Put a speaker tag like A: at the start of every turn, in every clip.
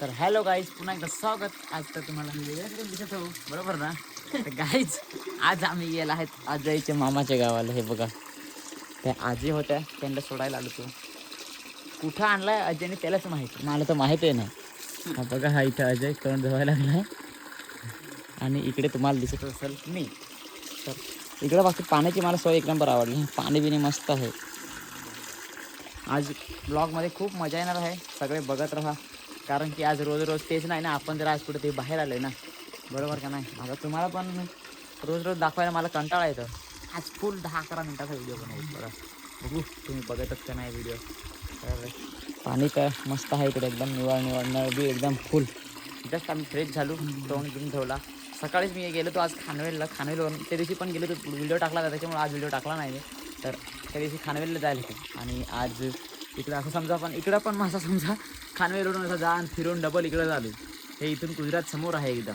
A: तर hello guys पुन्हा एकदा स्वागत. आज तर तुम्हाला दिसत हो बरोबर ना? तर गाईज आज आम्ही गेला आहेत आजईच्या मामाच्या गावाला. हे बघा. त्या आजी होत्या त्यांना सोडायला आलो तो कुठं आणलाय अजयने त्यालाच माहिती मला तर माहिती आहे ना हा बघा हा इथं अजय तोंड धुवायला लागला आणि इकडे तुम्हाला दिसत असेल मी. तर इकडे बाकी पाण्याची मला सोय एक नंबर आवडली. पाणी बिणी मस्त आहे. आज ब्लॉगमध्ये खूप मजा येणार आहे. सगळे बघत राहा. कारण की आज रोज रोज तेच नाही ना आपण जर आज कुठे ते बाहेर आलोय ना बरोबर का नाही? आता तुम्हाला पण रोज रोज दाखवायला मला कंटाळा येतं. आज फुल दहा अकरा मिनटाचा व्हिडिओ बनवू बरं बघू तुम्ही बघतच का नाही व्हिडिओ तर पाणी तर मस्त आहे इकडे एकदम निवळ निवळ नळबी एकदम फुल जस्ट आम्ही फ्रेश झालो तोंड घेऊन ठेवला. सकाळीच मी गेलो तो आज खानवेलला खानवेलवरून. त्या दिवशी पण गेलो तो व्हिडिओ टाकला त्याच्यामुळे आज व्हिडिओ टाकला नाही तर त्या दिवशी खानवेलला जायला आणि आज इकडं असं समजा पण इकडं पण असं समजा खानवे रोड असा असं आणि फिरून डबल इकडं झालो. हे इथून गुजरात समोर आहे एकदम.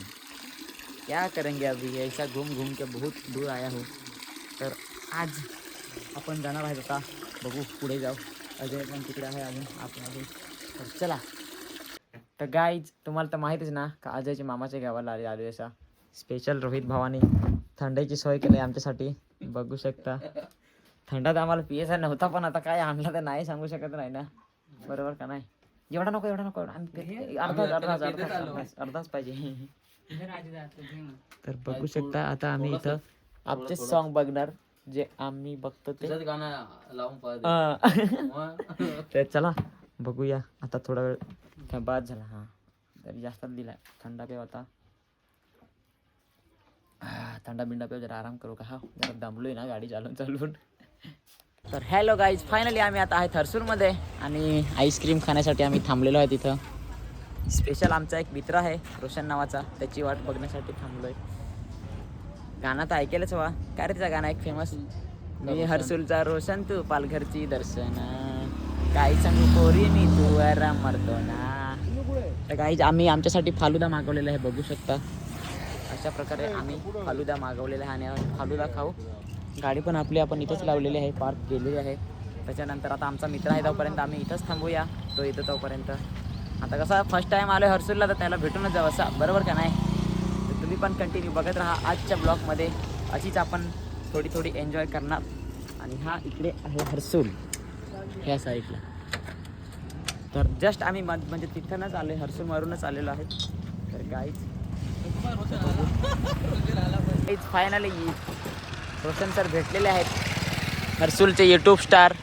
A: क्या करेंगे अभी ऐसा घूम घूम के बहुत दूर आया हो. तर आज आपण जाणार आहे आता बघू पुढे जाऊ. अजय पण तिकडे आहे अजून आपण अजून. तर चला. तर गाईज तुम्हाला तर माहितीच ना का अजयच्या मामाच्या गावाला आले आलो असा स्पेशल रोहित भावाने. थंडीची सोय केली आहे आमच्यासाठी. बघू शकता. थंडा तर आम्हाला पियाचा नव्हता पण आता काय आणला तर नाही सांगू शकत नाही ना. बरोबर का नाही? एवढा नको एवढा नको. आम्ही अर्धाच अर्धाच अर्धाच अर्धाच अर्धाच पाहिजे. तर बघू शकता आता आम्ही इथं आमचे सॉन्ग बघणार जे आम्ही बघतो ते. तर चला बघूया. आता थोडा वेळ काय बाद झाला हा. तरी जास्त दिलाय. थंडा पेव आता. हा, थंडा बिंडा पेव जरा आराम करू का हा. जरा दमलोय ना गाडी चालवून चालवून तर हॅलो गाईज फायनली आम्ही आता आहे थरसूरमध्ये आणि आईस्क्रीम खाण्यासाठी आम्ही थांबलेलो आहे तिथं. स्पेशल आमचा एक मित्र आहे रोशन नावाचा. त्याची वाट बघण्यासाठी थांबलोय. गाणं तर ऐकेलच हवा. काय रे त्याचा गाणं एक फेमस मी हर्सुलचा रोशन तू पालघरची दर्शन. काय सांगू पोरी मी तू आराम मारतो ना. तर काही आम्ही आमच्यासाठी फालुदा मागवलेला आहे बघू शकता. अशा प्रकारे आम्ही फालुदा मागवलेला आहे आणि फालुदा खाऊ. गाडी पण आपली आपण इथंच लावलेली आहे पार्क केलेली आहे. त्याच्यानंतर आता आमचा मित्र आहे तोपर्यंत आम्ही इथंच थांबूया तो येतो तोपर्यंत. आता कसं फर्स्ट टाईम आलो हर्सूलला तर त्याला भेटूनच जाऊ असं बरोबर का नाही? तर तुम्ही पण कंटिन्यू बघत राहा आजच्या ब्लॉगमध्ये अशीच आपण थोडी थोडी एन्जॉय करणार. आणि हा इकडे आहे हर्सूल ह्या साईडला तर जस्ट आम्ही मध म्हणजे तिथूनच आलो आहे हर्सूल मारूनच आलेलो आहे. तर गाईच फायनली रोशन सर भेटलेले आहेत. हर्सूलचे यूट्यूब स्टार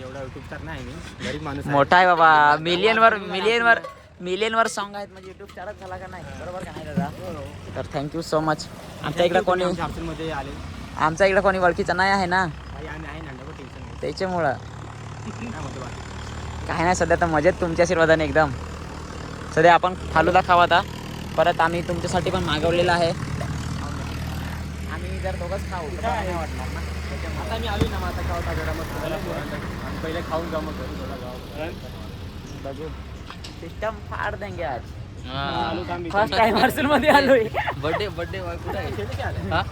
B: एवढा युट्यूब स्टार नाही मी. गरीब माणूस
A: मोठा आहे बाबा. मिलियन वर मिलियन वर मिलियन वर सॉन्ग आहेत. म्हणजे युट्यूब स्टारच झाला का नाही? बरोबर का नाही दादा? तर थँक्यू सो मच आमच्या इकडे कोणी
B: मध्ये आले.
A: आमच्या इकडे कोणी ओळखीचं नाही आहे ना?
B: काही आम्ही आहे ना टेन्शन नाही.
A: त्याच्यामुळं.
B: काय म्हणतो बाकी.
A: काय नाही सध्या तर मजेत तुमच्या आशीर्वादाने एकदम. सध्या आपण फालुदा खावा आता. परत आम्ही तुमच्यासाठी पण मागवलेला आहे. आम्ही जर दोघंच खाऊ. तर नाही वाटणार ना. त्याच्यामुळं.
B: आता मी आलो ना खाऊ जरा मग थोड्याला पोरांना. आम्ही पहिले खाऊन जाऊ मग घरी थोडा जाऊ
A: बघू. सिस्टम फाड देंगे आज? फ़र्स्ट टाइम हर्सूल मध्ये आलोय.
C: बर्थडे बर्थडे बॉय कुठे आहे? हा?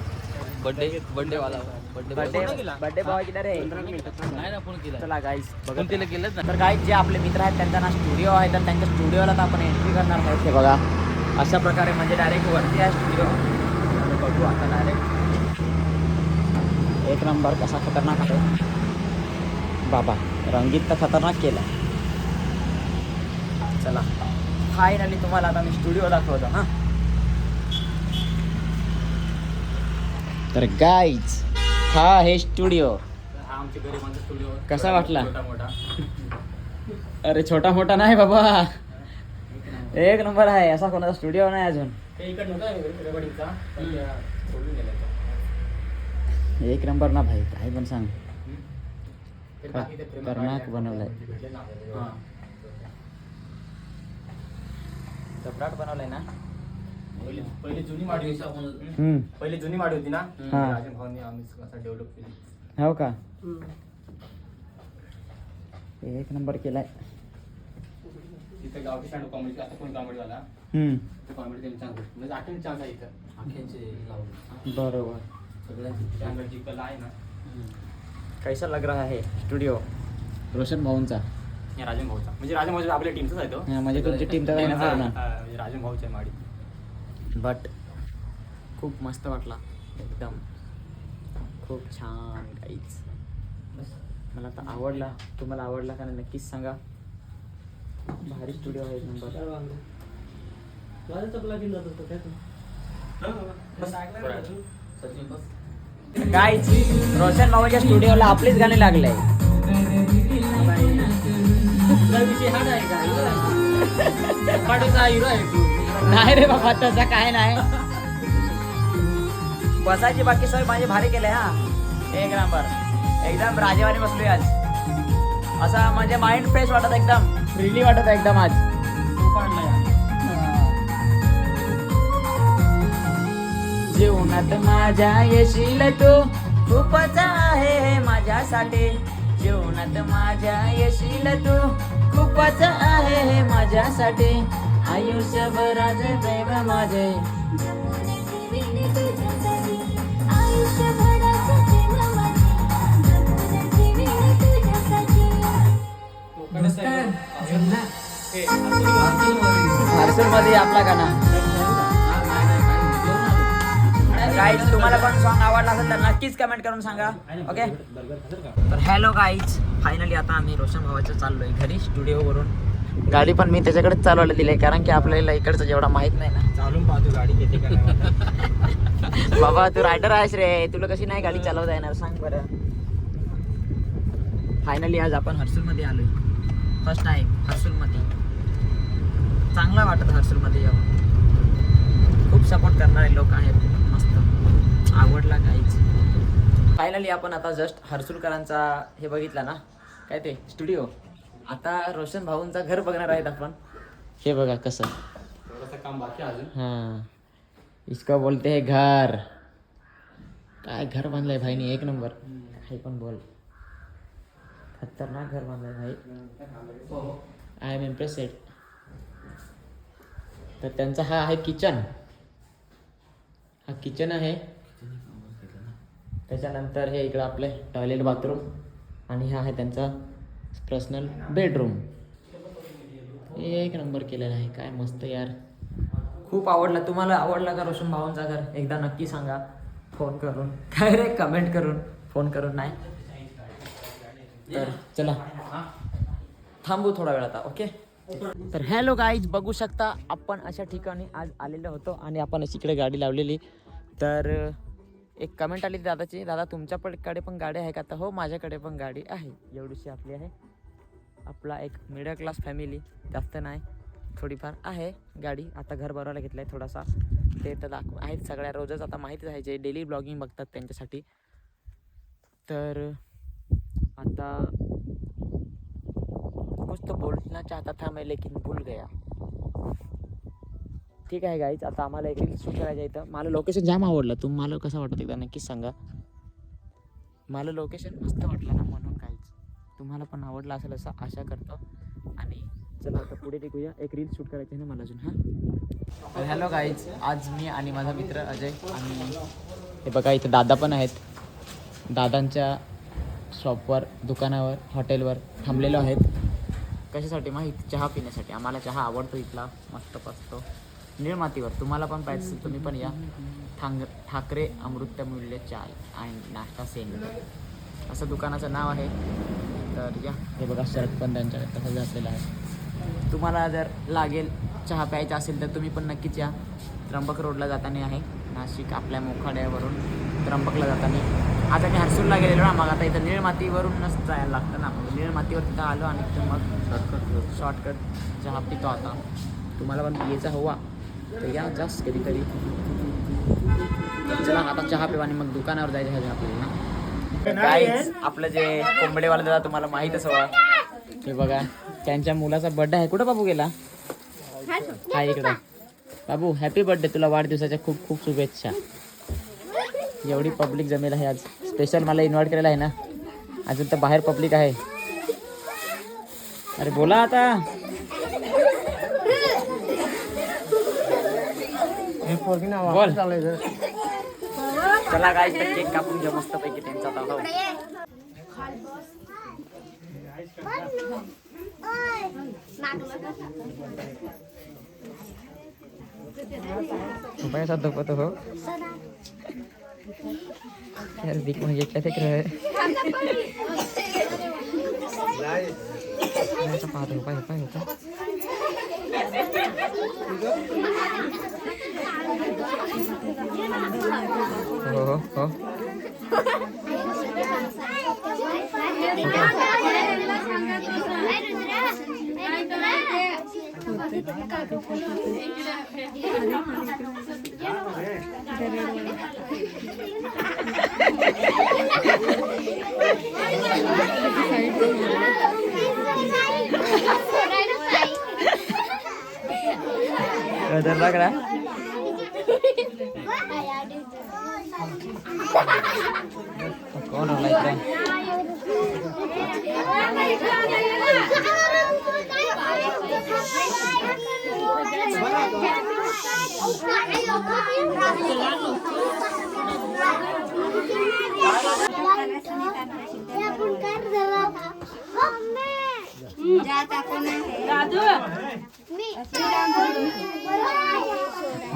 C: बर्थडे बर्थडे वाला. बर्थडे
A: बर्थडे बर्थडे बॉय किती रे
C: नाही ना फ़ोन केला
A: चला गाईस बघा
C: फ़ोन केलं केलंच ना
A: तर काही जे आपले मित्र आहेत त्यांचा ना स्टुडिओ आहे. तर त्यांच्या स्टुडिओला तर आपण एंट्री करणार आहोत. हे बघा. अशा प्रकारे म्हणजे डायरेक्ट वरती आहे स्टुडिओ बघू आता डायरेक्ट एक नंबर कसा खतरनाक आहे. बाबा रंगीत तर खतरनाक केला. चला. फायनली तुम्हाला आता मी स्टुडिओ दाखवतो हां. तर गाईज हा हे स्टुडिओ
B: स्टुडिओ
A: कसा वाटला? अरे छोटा मोठा नाही बाबा. एक नंबर आहे असा कोणाचा स्टुडिओ नाही अजून
B: ते इकडे नव्हता रेकॉर्डिंगचा पण त्या सोडून गेला
A: एक नंबर ना भाई काय पण सांग.
B: गाडी
A: बनवलंय. चपराट बनवलंय ना?
B: पहिली पहिली जुनी माडी होती पहिली जुनी माडी होती ना?
A: हा.
B: राजन भाऊनी आम्ही असं डेव्हलप केली.
A: हो का? एक नंबर केलाय.
B: तिथे गावठी स्टँड कॉमेडी आता कोण कॉमेडी ते कॉमेडी त्यांनी चांगलं म्हणजे आठवण चान्स आहे इथं.
C: आख्यांचे
A: बरोबर.
C: सगळ्यांचे
B: कला आहे ना.
A: कैसा लग रहा है स्टुडिओ रोशन भाऊंचा.
B: या राजन भाऊचा. म्हणजे राजन भाऊचा आपल्या टीमचाच आहे तो.
A: हा, म्हणजे तुमची टीम तर आहे ना.
B: हा,
A: पूर्ण
B: हा, म्हणजे राजन भाऊच्या माडी.
A: बट खूप मस्त वाटला. एकदम. खूप छान काहीच मला तर आवडला. तुम्हाला आवडला का नाही नक्कीच सांगा. भारी स्टुडिओ आहे एक नंबर काय रोशन बाबाच्या स्टुडिओला आपलेच गाणे लागले. नाही रे बाबा तसा काय नाही. बसायची बाकी सोय माझी भारी केले हा. एक नंबर एकदम राजेवानी बसलोय आज. असा म्हणजे माइंड फ्रेश वाटत एकदम. फ्रीली वाटत एकदम आज. जीवनात माझ्या येशील तू. खूपच आहे माझ्यासाठी. जीवनात माझ्या येशील तू. खूपच आहे माझ्यासाठी. आयुष्यभराचे प्रेम माझे. मध्ये आपला गाणं. गाईज तुम्हाला पण सॉन्ग आवडला असेल तर नक्कीच कमेंट करून सांगा. ओके तर हॅलो गाईज फायनली आता आम्ही रोशन भावाचं चाललोय घरी स्टुडिओ वरून. गाडी पण मी त्याच्याकडेच चालवायला दिली कारण की आपल्याला इकडचं जेवढा माहीत नाही ना.
B: चालून पाहतो गाडी किती
A: बाबा तू रायडर आहेस रे. तुला कशी नाही गाडी चालवता येणार सांग बरं. फायनली आज आपण हर्सूलमध्ये आलोय. फर्स्ट टाइम हर्सूलमध्ये. चांगला वाटत हर्सूलमध्ये येऊन. खूप सपोर्ट करणारे लोक आहेत मस्त. आवडला काहीच. फायनली आपण आता जस्ट हर्सूलकरांचा हे बघितला ना? काय ते? स्टुडिओ आता रोशन भाऊंचा घर बघणार आहेत आपण. हे बघा कसं.
B: थोडंसं काम बाकी आहे अजून.
A: हाँ. इसको बोलते हैं घर. काय घर बांधलंय भाईने? एक नंबर. काही पण बोल. खतरनाक घर बांधलंय भाई. आय एम इम्प्रेसेड तर त्यांचा हा आहे किचन. हा किचन आहे. त्याच्यानंतर हे इकडं आपले टॉयलेट बाथरूम आणि हा आहे त्यांचा पर्सनल बेडरूम एक नंबर केलेला आहे. काय मस्त यार. खूप आवडला. तुम्हाला आवडला का रोशन भावांचा घर? एकदा नक्की सांगा. फोन करून. काय रे कमेंट करून. फोन करून नाही. तर चला. थांबू थोडा वेळ आता ओके तर हॅलो गाईज बघू शकता आपण अशा ठिकाणी आज आलेलो होतो आणि आपण अशी इकडे गाडी लावलेली. तर एक कमेंट आली दादाची दादा तुमच्याकडे पण गाडी आहे का? तर हो माझ्याकडे पण गाडी आहे. एवढीशी आपली आहे. आपला एक मिडल क्लास फॅमिली जास्त नाही थोडीफार आहे गाडी. आता घर भरायला घेतलं आहे थोडासा. ते तर दाखव आहेत सगळ्या रोजच. आता माहितीच आहे जे डेली ब्लॉगिंग बघतात त्यांच्यासाठी. तर आता कुछ तो बोलना चाहता था मैं लेकिन भूल गया. ठीक आहे गाईच आता आम्हाला एक रील शूट करायचं इथं. मला लोकेशन जाम आवडलं. तुम्हाला कसं वाटतं एकदा नक्कीच सांगा. मला लोकेशन मस्त वाटलं ना म्हणून काहीच तुम्हाला पण आवडलं असेल असं आशा करतो. आणि चला आता पुढे टिकूया एक रील शूट करायची आहे ना मला अजून हां? हॅलो गाईज आज मी आणि माझा मित्र अजय आणि हे बघा इथे दादा पण आहेत. दादांच्या शॉपवर दुकानावर हॉटेलवर थांबलेलो आहेत. कशासाठी? माहीत? चहा पिण्यासाठी. आम्हाला चहा आवडतो इथला. मस्त पसतो. निळमातीवर तुम्हाला पण पाहिजे असेल तुम्ही पण या. ठांग ठाकरे अमृत मूल्य चाय आणि नाश्ता सेंटर असं दुकानाचं नाव आहे. तर या. हे बघा शर्ट पण त्यांच्याकडे तसं असलेलं आहे. तुम्हाला जर लागेल चहा प्यायचा असेल तर तुम्ही पण नक्कीच या. त्र्यंबक रोडला जाताना आहे. नाशिक आपल्या मोखाड्यावरून त्र्यंबकला जाताना. आता मी हर्सूलला गेलेलो ना मग आता इथं निळमातीवरूनच जायला लागतं ना. मग निळमातीवर तिथं आलो आणि मग शॉर्टकट चहा पितो आता. तुम्हाला पण पियेचा हवा. तर या जास्त कधी कधी चला आता चहा पिऊ आणि मग दुकानावर जायचं ह्या आपल्याला गाईज आपलं जे कोंबडेवाला दादा तुम्हाला माहीतच हवा हे बघा त्यांच्या मुलाचा बर्थडे आहे. कुठं बाबू गेला? हा इकडं. बाबू हॅपी बर्थडे तुला वाढदिवसाच्या खूप खूप शुभेच्छा. एवढी पब्लिक जमेल आहे आज. स्पेशल मला इन्व्हाइट करायला आहे ना. अजून तर बाहेर पब्लिक आहे. अरे बोला आता. बोल. चला काय तर केक कापून घ्या मस्त पैकी त्यांचा हो. पप्पा कैसा दुखत हो. यार दिख मुझे क्या दिख रहा है ऐसा पाहत होता हो डर लग रहा है कौन हो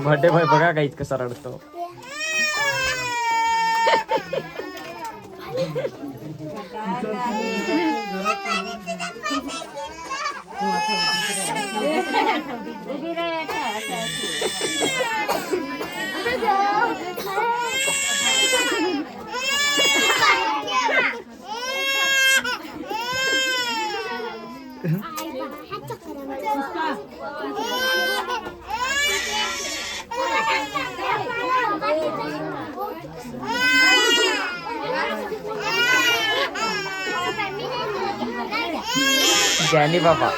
A: बर्थडे भाई बघा का कसा रडतो 你
D: 真聪明，你真
A: 聪明，你
D: 真聪。
A: ज्ञानी बाबा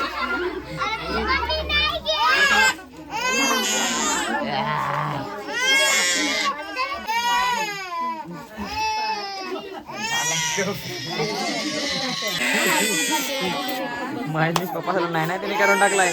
A: महेश पप्पा नाही नाही त्याने करून टाकलाय.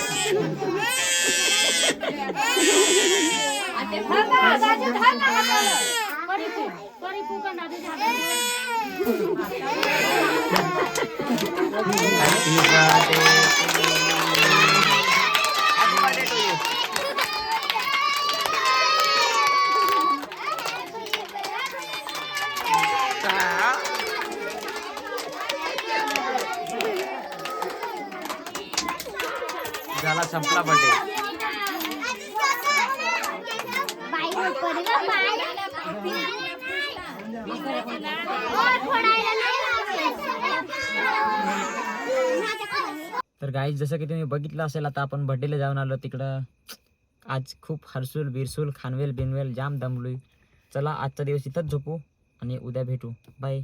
A: झाला संपला बर्थडे तर गाईज जसं की तुम्ही बघितलं असेल आता आपण बड्डेला जाऊन आलो तिकडं. आज खूप हरसूल बिरसूल खानवेल बिनवेल जाम दमलोय. चला आजचा दिवस इथंच झोपू आणि उद्या भेटू. बाय